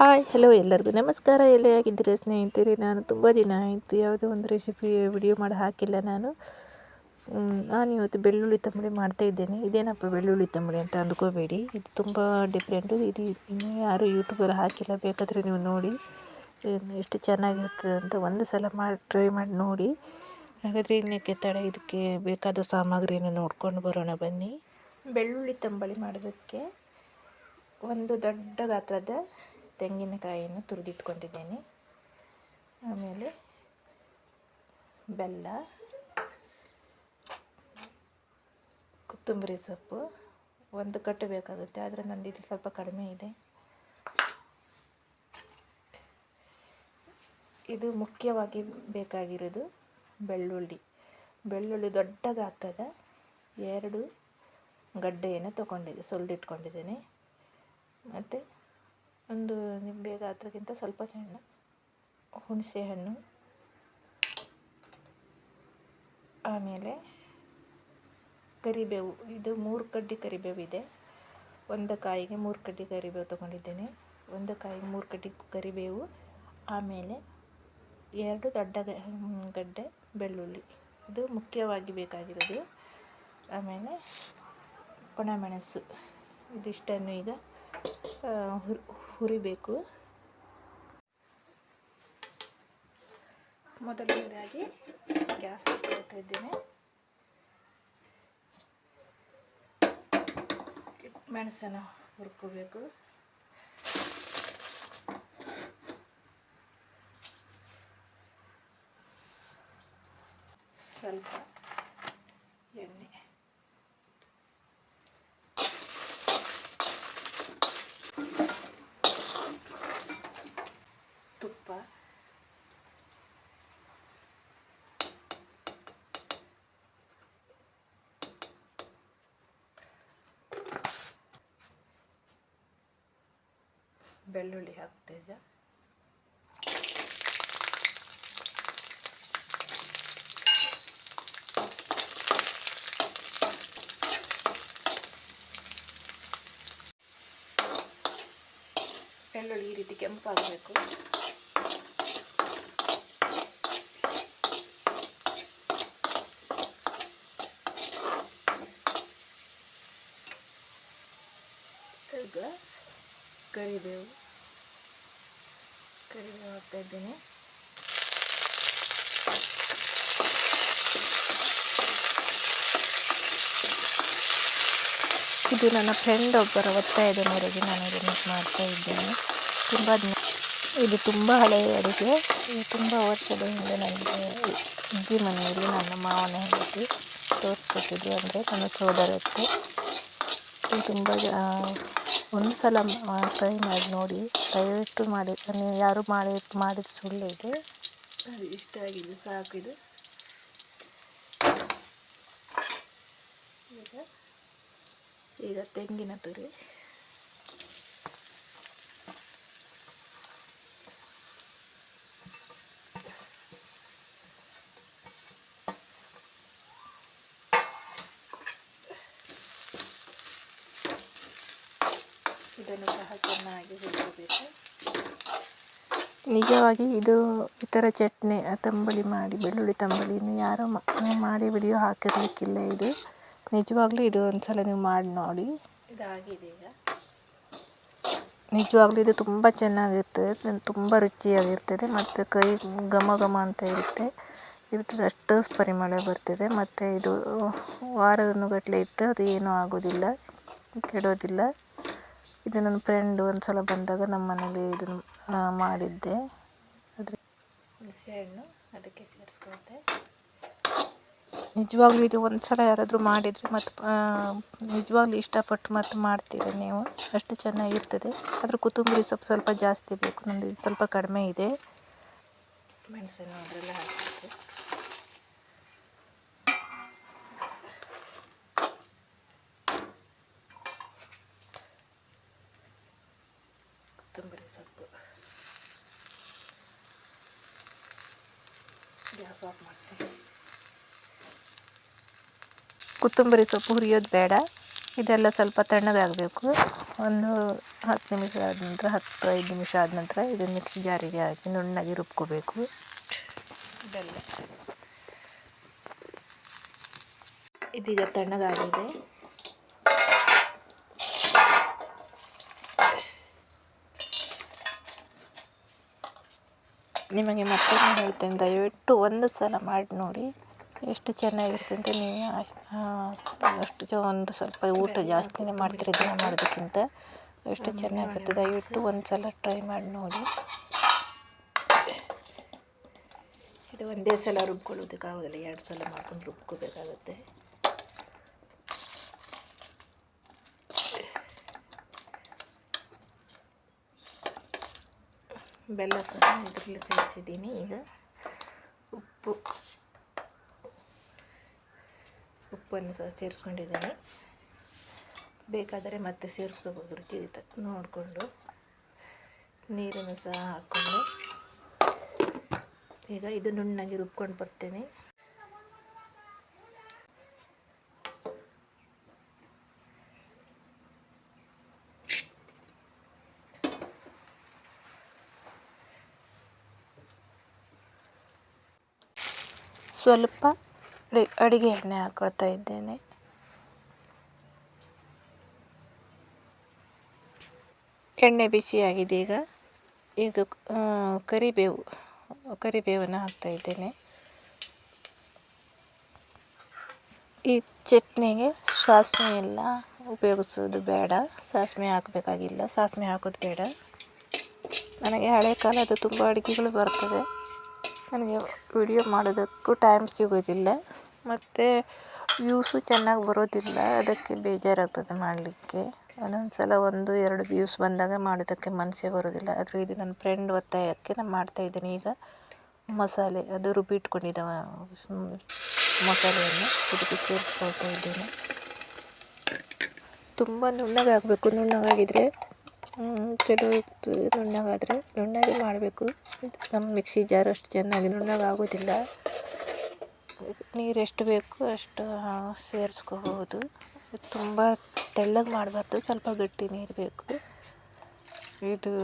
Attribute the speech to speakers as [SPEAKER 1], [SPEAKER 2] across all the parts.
[SPEAKER 1] Hi hello ಎಲ್ಲರಿಗೂ. ನಮಸ್ಕಾರ, ಎಲ್ಲ ಆಗಿದ್ದೀರಾ ಸ್ನೇಹಿತರೆ? ನಾನು ತುಂಬ ದಿನ ಆಯಿತು, ಯಾವುದೋ ಒಂದು ರೆಸಿಪಿ ವಿಡಿಯೋ ಮಾಡಿ ಹಾಕಿಲ್ಲ ನಾನು. ನಾನು ಇವತ್ತು ಬೆಳ್ಳುಳ್ಳಿ ತಂಬಳಿ ಮಾಡ್ತಾ ಇದ್ದೇನೆ. ಇದೇನಪ್ಪ ಬೆಳ್ಳುಳ್ಳಿ ತಂಬಳಿ ಅಂತ ಅಂದ್ಕೋಬೇಡಿ. ಇದು ತುಂಬ ಡಿಫ್ರೆಂಟು ಇದು ಇನ್ನೂ ಯಾರು ಯೂಟ್ಯೂಬಲ್ಲಿ ಹಾಕಿಲ್ಲ, ಬೇಕಾದರೆ ನೀವು ನೋಡಿ. ಎಷ್ಟು ಚೆನ್ನಾಗಿರ್ತದೆ ಅಂತ ಒಂದು ಸಲ ಮಾಡಿ ಟ್ರೈ ಮಾಡಿ ನೋಡಿ. ಹಾಗಾದರೆ ಇನ್ನಕ್ಕೆ ತಡ ಇದಕ್ಕೆ ಬೇಕಾದ ಸಾಮಗ್ರಿಯನ್ನು ನೋಡ್ಕೊಂಡು ಬರೋಣ ಬನ್ನಿ. ಬೆಳ್ಳುಳ್ಳಿ ತಂಬಳಿ ಮಾಡೋದಕ್ಕೆ ಒಂದು ದೊಡ್ಡ ಗಾತ್ರದ ತೆಂಗಿನಕಾಯಿಯನ್ನು ತುರಿದಿಟ್ಕೊಂಡಿದ್ದೇನೆ. ಆಮೇಲೆ ಬೆಲ್ಲ, ಕೊತ್ತಂಬರಿ ಸೊಪ್ಪು, ಒಂದು ಕಟ್ಟು ಬೇಕಾಗುತ್ತೆ, ಆದರೆ ನಂದು ಸ್ವಲ್ಪ ಕಡಿಮೆ ಇದೆ. ಇದು ಮುಖ್ಯವಾಗಿ ಬೇಕಾಗಿರೋದು ಬೆಳ್ಳುಳ್ಳಿ. ಬೆಳ್ಳುಳ್ಳಿ ದೊಡ್ಡ ಗಾತ್ರದ ಎರಡು ಗಡ್ಡೆಯನ್ನು ತಗೊಂಡಿದ್ದೆ, ಸುಲಿದಿಟ್ಕೊಂಡಿದ್ದೇನೆ. ಮತ್ತು ಒಂದು ನಿಂಬೆ ಗಾತ್ರಕ್ಕಿಂತ ಸ್ವಲ್ಪ ಸಣ್ಣ ಹುಣಸೆ ಹಣ್ಣು. ಆಮೇಲೆ ಕರಿಬೇವು, ಇದು ಮೂರು ಕಡ್ಡಿ ಕರಿಬೇವು ಇದೆ. ಒಂದು ಕಾಯಿಗೆ ಮೂರು ಕಡ್ಡಿ ಕರಿಬೇವು ತೊಗೊಂಡಿದ್ದೇನೆ. ಒಂದು ಕಾಯಿಗೆ ಮೂರು ಕಡ್ಡಿ ಕರಿಬೇವು, ಆಮೇಲೆ ಎರಡು ದೊಡ್ಡ ಗಡ್ಡೆ ಬೆಳ್ಳುಳ್ಳಿ. ಇದು ಮುಖ್ಯವಾಗಿ ಬೇಕಾಗಿರೋದು. ಆಮೇಲೆ ಒಣಮೆಣಸು. ಇದಿಷ್ಟನ್ನು ಈಗ ಹುರಿಬೇಕು. ಮೊದಲನೇದಾಗಿ ಗ್ಯಾಸ್ ಹಾಕ್ಕೊಳ್ತಾ ಇದ್ದೇನೆ. ಮೆಣಸನ್ನು ಹುರ್ಕೋಬೇಕು. ಸ್ವಲ್ಪ ಎಣ್ಣೆ ತುಪ್ಪ ಬೆಳ್ಳುಳ್ಳಿ ಹಾಕ್ತಾ ಇದೆ ಬೆಳ್ಳುಳ್ಳಿ ಈ ರೀತಿ ಕೆಂಪಾಗಬೇಕು ಈಗ ಕರಿಬೇವು. ಇದ್ದೇನೆ. ಇದು ನನ್ನ ಫ್ರೆಂಡ್ ಒಬ್ಬರ ಒತ್ತಾಯದ ಮೇರೆಗೆ ನಾನು ಇದನ್ನು ಮಾಡ್ತಾ ಇದ್ದೇನೆ. ತುಂಬ ಇದು ತುಂಬ ಹಳೆಯ ಅಡುಗೆ. ತುಂಬ ವರ್ಷದ ಹಿಂದೆ ನನಗೆ ಅಜ್ಜಿ ಮನೆಯಲ್ಲಿ ನನ್ನ ಮಾವನ ಹೆಂಡತಿ ತೋರಿಸ್ಕೊಟ್ಟಿದ್ರು ಅಂದರೆ ನನ್ನ ಸೋದರಕ್ಕೆ ತುಂಬ ಒಂದು ಸಲ ಟ್ರೈ ಮಾಡಿ ನೋಡಿ. ದಯವಿಟ್ಟು ಮಾಡಿ. ನೀವು ಯಾರು ಮಾಡಿ ಮಾಡಿದ ಸುಳ್ಳು ಇದು. ಇಷ್ಟ ಆಗಿದೆ, ಸಾಕು ಇದು. ಈಗ ತೆಂಗಿನ ತುರಿ. ಇದನ್ನು ಸಹ ಚೆನ್ನಾಗಿ ಹುರ್ಕೋಬೇಕು ನಿಜವಾಗಿ ಇದು ಇತರ ಥರ ಚಟ್ನಿ ತಂಬಳಿ ಮಾಡಿ ಬೆಳ್ಳುಳ್ಳಿ ತಂಬಳಿಯನ್ನು ಯಾರೋ ಮಾಡಿ ವಿಡಿಯೋ ಹಾಕಿರ್ಲಿಕ್ಕಿಲ್ಲ ಇದು. ನಿಜವಾಗ್ಲೂ ಇದು ಒಂದ್ಸಲ ನೀವು ಮಾಡಿ ನೋಡಿ. ಇದಾಗಿದೆ ಈಗ. ನಿಜವಾಗ್ಲೂ ಇದು ತುಂಬ ಚೆನ್ನಾಗಿರ್ತದೆ ತುಂಬ ರುಚಿಯಾಗಿರ್ತದೆ ಮತ್ತು ಕೈ ಘಮ ಘಮ ಅಂತ ಇರುತ್ತೆ. ಇರ್ತದೆ ಅಷ್ಟು ಪರಿಮಳ ಬರ್ತದೆ ಮತ್ತು ಇದು ವಾರದನ್ನು ಗಟ್ಟಲೆ ಇಟ್ಟು ಅದು ಏನೂ ಆಗೋದಿಲ್ಲ ಕೆಡೋದಿಲ್ಲ. ಇದು ನನ್ನ ಫ್ರೆಂಡ್ ಒಂದು ಸಲ ಬಂದಾಗ ನಮ್ಮ ಮನೇಲಿ ಇದನ್ನು ಮಾಡಿದ್ದೆ. ಅದ್ರ ಹುಣಸೆಹಣ್ಣು ಅದಕ್ಕೆ ಸೇರಿಸ್ಕೊಳ್ತೆ. ನಿಜವಾಗ್ಲೂ ಇದು ಒಂದು ಸಲ ಯಾರಾದರೂ ಮಾಡಿದರೆ ಮತ್ತು ನಿಜವಾಗ್ಲೂ ಇಷ್ಟಪಟ್ಟು ಮತ್ತು ಮಾಡ್ತೀರ ನೀವು? ಅಷ್ಟು ಚೆನ್ನಾಗಿರ್ತದೆ. ಆದರೆ ಕೊತ್ತಂಬರಿ ಸೊಪ್ಪು ಸ್ವಲ್ಪ ಜಾಸ್ತಿ ಬೇಕು. ನಮ್ಮದು ಇದು ಸ್ವಲ್ಪ ಕಡಿಮೆ ಇದೆ. ಮೆಣಸನ್ನು ಅದರೆಲ್ಲ ಹಾಕಬೇಕು ಕೊತ್ತಂಬರಿ ಸೊಪ್ಪು. ಗ್ಯಾಸ್ ಆಫ್ ಮಾಡ್ತೀನಿ. ಕೊತ್ತಂಬರಿ ಸೊಪ್ಪು ಹುರಿಯೋದು ಬೇಡ. ಇದೆಲ್ಲ ಸ್ವಲ್ಪ ತಣ್ಣಗಾಗಬೇಕು. ಒಂದು ಹತ್ತು ನಿಮಿಷ ಆದ ನಂತರ ಹತ್ತು ಐದು ನಿಮಿಷ ಆದ ನಂತರ ಇದನ್ನು ಮಿಕ್ಸಿ ಜಾರಿಗೆ ಹಾಕಿ ನುಣ್ಣಗೆ ರುಬ್ಕೋಬೇಕು. ಇದೆಲ್ಲ. ಇದೀಗ ತಣ್ಣಗಾಗಿದೆ. ನಿಮಗೆ ಮತ್ತೊಮ್ಮೆ ಹೇಳ್ತೇನೆ, ದಯವಿಟ್ಟು ಒಂದು ಸಲ ಮಾಡಿ ನೋಡಿ. ಎಷ್ಟು ಚೆನ್ನಾಗಿರುತ್ತೆ ಅಂತ ನೀವು ಅಷ್ಟು ಜ ಒಂದು ಸ್ವಲ್ಪ ಊಟ ಜಾಸ್ತಿನೇ ಮಾಡ್ತೀರಿ ದಿನ ಮಾಡೋದಕ್ಕಿಂತ. ಎಷ್ಟು ಚೆನ್ನಾಗಿರುತ್ತೆ, ದಯವಿಟ್ಟು ಒಂದು ಸಲ ಟ್ರೈ ಮಾಡಿ ನೋಡಿ. ಇದು ಒಂದೇ ಸಲ ರುಬ್ಕೊಳ್ಳೋದಕ್ಕಾಗೋದಿಲ್ಲ ಎರಡು ಸಲ ಮಾಡ್ಕೊಂಡು ರುಬ್ಕೋಬೇಕಾಗುತ್ತೆ. ಬೆಲ್ಲ ಸಹ ಇದರಲ್ಲಿ ಸೇರಿಸಿದ್ದೀನಿ. ಈಗ ಉಪ್ಪು, ಉಪ್ಪನ್ನು ಸಹ ಸೇರಿಸ್ಕೊಂಡಿದ್ದೀನಿ. ಬೇಕಾದರೆ ಮತ್ತೆ ಸೇರಿಸ್ಕೋಬೋದು ರುಚಿ ನೋಡಿಕೊಂಡು ನೀರನ್ನು ಸಹ ಹಾಕ್ಕೊಂಡು ಈಗ ಇದು ನುಣ್ಣಗೆ ರುಬ್ಕೊಂಡು ಬರ್ತೇನೆ. ಸ್ವಲ್ಪ ಅಡುಗೆ ಎಣ್ಣೆ ಹಾಕೊಳ್ತಾ ಇದ್ದೇನೆ. ಎಣ್ಣೆ ಬಿಸಿಯಾಗಿದೆ ಈಗ. ಈಗ ಕರಿಬೇವು, ಕರಿಬೇವನ್ನು ಹಾಕ್ತಾ ಇದ್ದೇನೆ. ಈ ಚಟ್ನಿಗೆ ಸಾಸಿವೆ ಎಲ್ಲ ಉಪಯೋಗಿಸೋದು ಬೇಡ. ಸಾಸಿವೆ ಹಾಕಬೇಕಾಗಿಲ್ಲ. ಸಾಸಿವೆ ಹಾಕೋದು ಬೇಡ. ನನಗೆ ಹಳೆ ಕಾಲದ ತುಂಬ ಅಡುಗೆಗಳು ಬರ್ತದೆ ನನಗೆ ವಿಡಿಯೋ ಮಾಡೋದಕ್ಕೂ ಟೈಮ್ ಸಿಗೋದಿಲ್ಲ. ಮತ್ತು ವ್ಯೂಸು ಚೆನ್ನಾಗಿ ಬರೋದಿಲ್ಲ. ಅದಕ್ಕೆ ಬೇಜಾರಾಗ್ತದೆ ಮಾಡಲಿಕ್ಕೆ. ಒಂದೊಂದು ಸಲ ಒಂದು, ಎರಡು ವ್ಯೂಸ್ ಬಂದಾಗ ಮಾಡೋದಕ್ಕೆ ಮನಸ್ಸೇ ಬರೋದಿಲ್ಲ. ಆದರೆ ಇದು ನನ್ನ ಫ್ರೆಂಡ್ ಒತ್ತಾಯಕ್ಕೆ ನಾನು ಮಾಡ್ತಾಯಿದ್ದೀನಿ ಈಗ ಮಸಾಲೆ, ಅದು ರುಬ್ಬಿ ಇಟ್ಕೊಂಡಿದ್ದಾವೆ ಮಸಾಲೆಯನ್ನು ಇದಕ್ಕೆ ಸೇರಿಸ್ಕೊಳ್ತಾ ಇದ್ದೀನಿ. ತುಂಬ ನುಣ್ಣಗಾಗಬೇಕು ನುಣ್ಣಗಾಗಿದ್ದರೆ ಕೆಲವು ನುಣ್ಣಗಾದರೆ ನುಣ್ಣಗೆ ಮಾಡಬೇಕು. ನಮ್ಮ ಮಿಕ್ಸಿ ಜಾರ್ ಅಷ್ಟು ಚೆನ್ನಾಗಿ ನುಣ್ಣಗಾಗೋದಿಲ್ಲ. ನೀರು ಎಷ್ಟು ಬೇಕು ಅಷ್ಟು ಸೇರಿಸ್ಕೋಬಹುದು. ತುಂಬ ತೆಳ್ಳಗೆ ಮಾಡಬಾರ್ದು, ಸ್ವಲ್ಪ ಗಟ್ಟಿ ನೀರು ಬೇಕು. ಇದು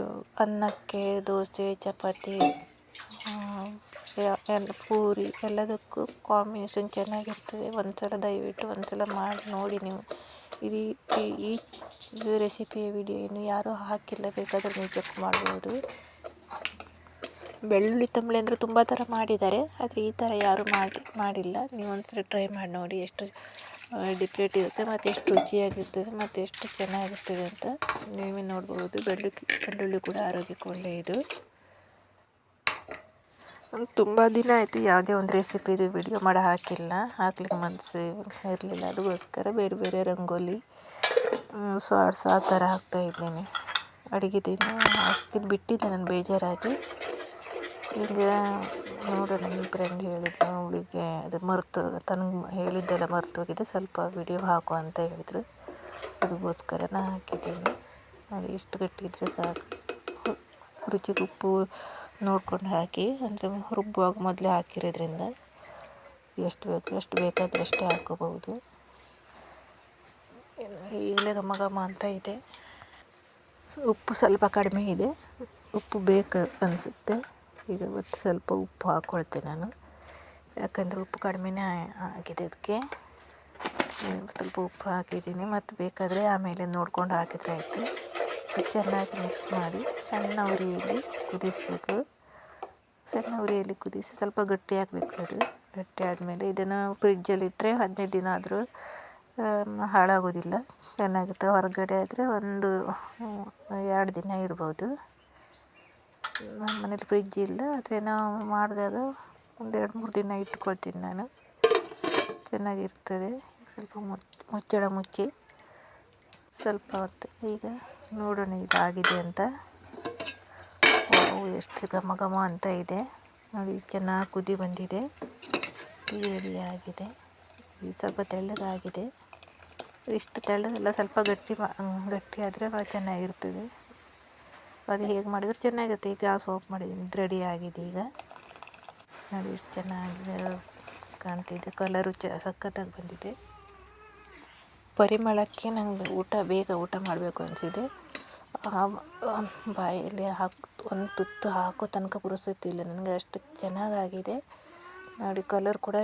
[SPEAKER 1] ಅನ್ನಕ್ಕೆ, ದೋಸೆ, ಚಪಾತಿ ಪೂರಿ ಎಲ್ಲದಕ್ಕೂ ಕಾಂಬಿನೇಷನ್ ಚೆನ್ನಾಗಿರ್ತದೆ. ಒಂದು ಸಲ ದಯವಿಟ್ಟು ಒಂದು ಸಲ ಮಾಡಿ ನೋಡಿ ನೀವು. ಇದು ಈ ರೆಸಿಪಿಯ ವಿಡಿಯೋ ಯಾರೂ ಹಾಕಿಲ್ಲ, ಬೇಕಾದರೂ ನೀವು ಚೆಕ್ ಮಾಡ್ಬೋದು. ಬೆಳ್ಳುಳ್ಳಿ ತಂಬುಳಿ ಅಂದರೆ ತುಂಬ ಥರ ಮಾಡಿದ್ದಾರೆ, ಆದರೆ ಈ ಥರ ಯಾರೂ ಮಾಡಿ, ಮಾಡಿಲ್ಲ. ನೀವು ಒಂದ್ಸರಿ ಟ್ರೈ ಮಾಡಿ ನೋಡಿ ಎಷ್ಟು ಡಿಫ್ರೆಂಟ್ ಇರುತ್ತೆ, ಮತ್ತು ಎಷ್ಟು ರುಚಿಯಾಗಿರ್ತದೆ ಮತ್ತು ಎಷ್ಟು ಚೆನ್ನಾಗಿರ್ತದೆ ಅಂತ ನೀವೇ ನೋಡ್ಬೋದು. ಬೆಳ್ಳುಳ್ಳಿ ಬೆಳ್ಳುಳ್ಳಿ ಕೂಡ ಆರೋಗ್ಯಕ್ಕೆ ಒಳ್ಳೆಯದು. ತುಂಬ ದಿನ ಆಯಿತು ಯಾವುದೇ ಒಂದು ರೆಸಿಪಿದು ವಿಡಿಯೋ ಮಾಡಿ ಹಾಕಿಲ್ಲ. ಹಾಕ್ಲಿಕ್ಕೆ ಮನಸ್ಸು ಇರಲಿಲ್ಲ. ಅದಕ್ಕೋಸ್ಕರ ಬೇರೆ ಬೇರೆ ರಂಗೋಲಿ ಶಾರ್ಟ್ಸ್ ಆ ಥರ ಹಾಕ್ತಾ ಇದ್ದೇನೆ. ಅಡುಗೆ ದಿನ ಹಾಕಿದ್ದು ಬಿಟ್ಟಿದ್ದೆ ನಾನು ಬೇಜಾರಾಗಿ. ಈಗ ನೋಡೋಣ ನನ್ನ ಫ್ರೆಂಡ್ ಹೇಳಿದ್ದು ಅವಳಿಗೆ ಅದು ಮರೆತು ತನಗೆ ಹೇಳಿದ್ದೆಲ್ಲ ಮರ್ತೋಗಿದೆ ಸ್ವಲ್ಪ ವಿಡಿಯೋ ಹಾಕು ಅಂತ ಹೇಳಿದರು. ಅದಕ್ಕೋಸ್ಕರ ನಾನು ಹಾಕಿದ್ದೀನಿ ಇಷ್ಟು ಗಟ್ಟಿದ್ರೆ ಸಾಕು. ರುಚಿಗೆ ಉಪ್ಪು ನೋಡ್ಕೊಂಡು ಹಾಕಿ, ಅಂದರೆ ರುಬ್ಬುವಾಗ ಮೊದಲೇ ಹಾಕಿರೋದ್ರಿಂದ ಎಷ್ಟು ಬೇಕು, ಎಷ್ಟು ಬೇಕಾದರೆ ಅಷ್ಟೇ ಹಾಕೋಬಹುದು. ಈಗಲೇ ಘಮ ಘಮ ಅಂತ ಇದೆ. ಉಪ್ಪು ಸ್ವಲ್ಪ ಕಡಿಮೆ ಇದೆ. ಉಪ್ಪು ಬೇಕು ಅನಿಸುತ್ತೆ. ಈಗ ಮತ್ತು ಸ್ವಲ್ಪ ಉಪ್ಪು ಹಾಕ್ಕೊಳ್ತೆ ನಾನು. ಯಾಕಂದರೆ ಉಪ್ಪು ಕಡಿಮೆನೇ ಆಗಿದೆ ಅದಕ್ಕೆ ಸ್ವಲ್ಪ ಉಪ್ಪು ಹಾಕಿದ್ದೀನಿ. ಮತ್ತು ಬೇಕಾದರೆ ಆಮೇಲೆ ನೋಡ್ಕೊಂಡು ಹಾಕಿದ್ರೆ ಆಯಿತು. ಚೆನ್ನಾಗಿ ಮಿಕ್ಸ್ ಮಾಡಿ ಸಣ್ಣ ಉರಿಯಲ್ಲಿ ಕುದಿಸಬೇಕು. ಸಣ್ಣ ಉರಿಯಲ್ಲಿ ಕುದಿಸಿ ಸ್ವಲ್ಪ ಗಟ್ಟಿ ಆಗಬೇಕು ಅದು. ಗಟ್ಟಿ ಆದಮೇಲೆ ಇದನ್ನು ಫ್ರಿಜ್ಜಲ್ಲಿಟ್ಟರೆ ಹದಿನೈದು ದಿನ ಆದರೂ ಹಾಳಾಗೋದಿಲ್ಲ. ಚೆನ್ನಾಗುತ್ತೆ ಹೊರಗಡೆ ಆದರೆ ಒಂದು ಎರಡು ದಿನ ಇಡ್ಬೋದು. ನಮ್ಮ ಮನೇಲಿ ಫ್ರಿಜ್ ಇಲ್ಲ. ಆದರೆ ನಾವು ಮಾಡಿದಾಗ ಒಂದು ಎರಡು ಮೂರು ದಿನ ಇಟ್ಕೊಳ್ತೀನಿ ನಾನು. ಚೆನ್ನಾಗಿರ್ತದೆ. ಸ್ವಲ್ಪ ಮುಚ್ಚಳ ಮುಚ್ಚಿ ಸ್ವಲ್ಪ ಹೊತ್ತು ಈಗ ನೋಡೋಣ ಇದಾಗಿದೆ ಅಂತ. ಎಷ್ಟು ಘಮ ಘಮ ಅಂತ ಇದೆ. ನೋಡಿ, ಚೆನ್ನಾಗಿ ಕುದಿ ಬಂದಿದೆ. ರೆಡಿ ಆಗಿದೆ. ಇದು ಸ್ವಲ್ಪ ತೆಳ್ಳಗಾಗಿದೆ. ಇಷ್ಟು ತೆಳ್ಳದೆಲ್ಲ ಸ್ವಲ್ಪ ಗಟ್ಟಿ ಗಟ್ಟಿ ಆದರೆ ಚೆನ್ನಾಗಿರ್ತದೆ. ಅದು ಹೇಗೆ ಮಾಡಿದ್ರೆ ಚೆನ್ನಾಗಿರುತ್ತೆ. ಈಗ ಗ್ಯಾಸ್ ಆಫ್ ಮಾಡಿದ್ದೀನಿ ರೆಡಿ ಆಗಿದೆ ಈಗ. ನೋಡಿ ಇಷ್ಟು ಚೆನ್ನಾಗಿ ಕಾಣ್ತಿದೆ. ಕಲರು ಚ, ಸಖತ್ತಾಗಿ ಬಂದಿದೆ. ಪರಿಮಳಕ್ಕೆ ನಂಗೆ ಊಟ, ಬೇಗ ಊಟ ಮಾಡಬೇಕು ಅನಿಸಿದೆ. ಬಾಯಲ್ಲಿ ಹಾಕಿ, ಒಂದು ತುತ್ತು ಹಾಕೋ ತನಕ ಪುರ್ಸೊತ್ತಿಲ್ಲ ನನಗೆ ಅಷ್ಟು ಚೆನ್ನಾಗಾಗಿದೆ. ನೋಡಿ ಕಲರ್ ಕೂಡ